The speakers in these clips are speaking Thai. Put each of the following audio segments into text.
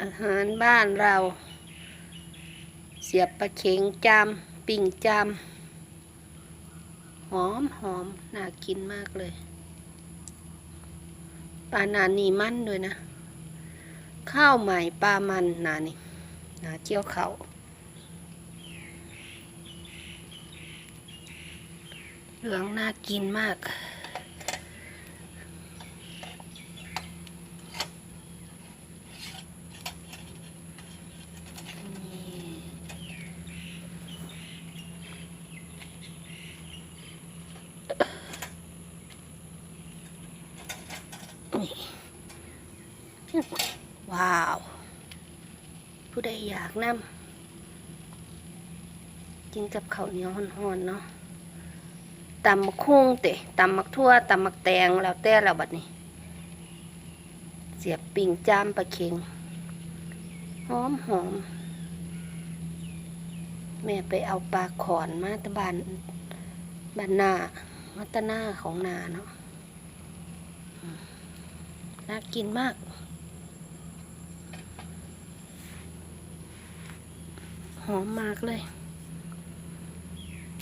อาหารบ้านเรา เสียบปลาเข็งจามปิ่งจามหอมหอมน่ากินมากเลยปลานานีมันด้วยนะ ข้าวใหม่ปลามันนานี่นาเจียวเขาเหลืองน่ากินมาก ว้าว ผู้ใดอยากนำกินกับข้าวเหนียวห่อนๆเนาะตำมักคุ้งเตะตำมักทั่วตำมักแตงแล้วแต่แล้วบัดนี้ เสียบปิ่งจามปลาเค็งหอมหอมแม่ไปเอาปลาขอนมาตะบานบานนามาตะหน้าของนาเนาะน่ากินมาก หอมมากเลย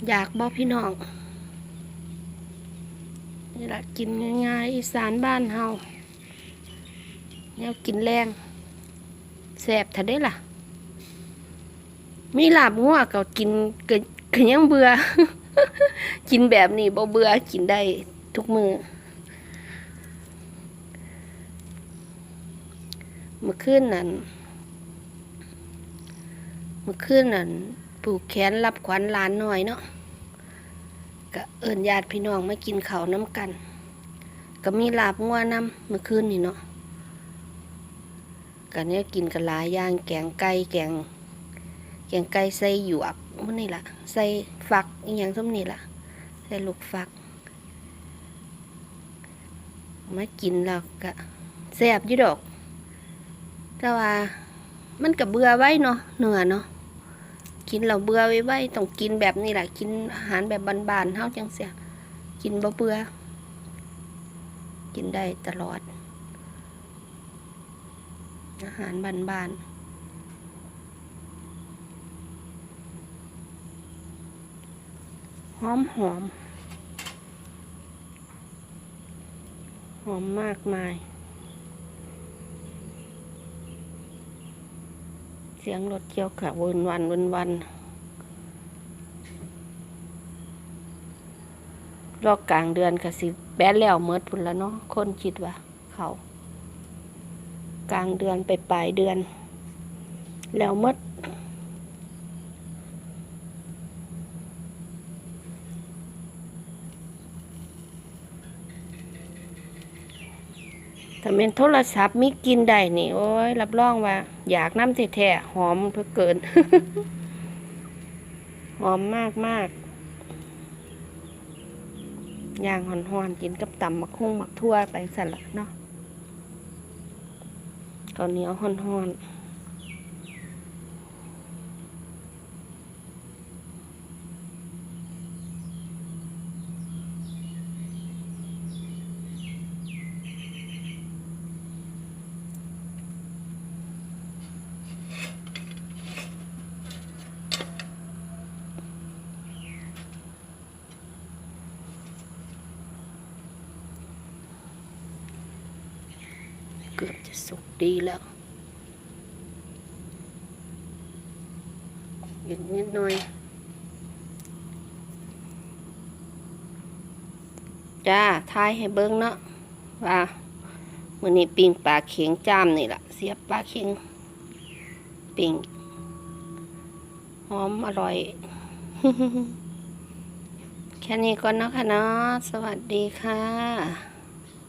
อยากบอกพี่น้องนี่แหละกินง่ายๆอีสานบ้านเฮาแนวกินแรงแสบถ้าได้ล่ะ มีลาบงัวก็กินก็ก็ยังเบื่อ กินแบบนี้บ่เบื่อกินได้ทุกมือเมื่อคืนนั้น เมื่อคืนนั้นปลูกแขนรับขวัญหลานหน่อยเนาะก็เอิญญาติพี่น้องมากินข้าวน้ำกัน ก็มีลาบงัวน้ำเมื่อคืนนี่เนาะกันเนี้ยกินกันหลายอย่างแกงไก่แกง แกงไก่ใส่หยวกมันนี่ละใส่ฟักอีหยังส้มนี่ละใส่ลูกฟักมากินแล้วก็แซ่บยู่ดอก แต่ว่ามันกับเบื่อไว้เนาะเหนือเนาะ กินเราเบื่อไว้ไว้ต้องกินแบบนี้แหละกินอาหารแบบบานๆเท่าจังเสียกินบ่เบื่อกินได้ตลอด อาหารบานๆหอมหอม หอมมากมาย เสียงรถเกี่ยวค่ะวนวันวนวันรอกกลางเดือนก็สิ แบนแล้วเมิดพุ่นแล้วเนาะคนคิดว่า เขากลางเดือนไปปลายเดือน แล้วเมด ถ้าเป็นโทรศัพท์มีกินได้นี่ โอ้ย รับรองว่า อยากน้ำแท้ๆหอมเพื่อเกิน หอมมากมากย่างหอนๆกินกับตำมักคุ้งมักทั่วไปสั่นละเนาะข้าวเหนียวหอนๆ เกือบจะสุกดีแล้วอีกนิดหน่อย จ้าทายให้เบิ้งเนาะว่ามือนี้ปิงปลาเข็งจามนี่แหละเสียบปลาเข็งปิงหอมอร่อย แค่นี้ก่อนเนาะค่ะเนาะสวัสดีค่ะ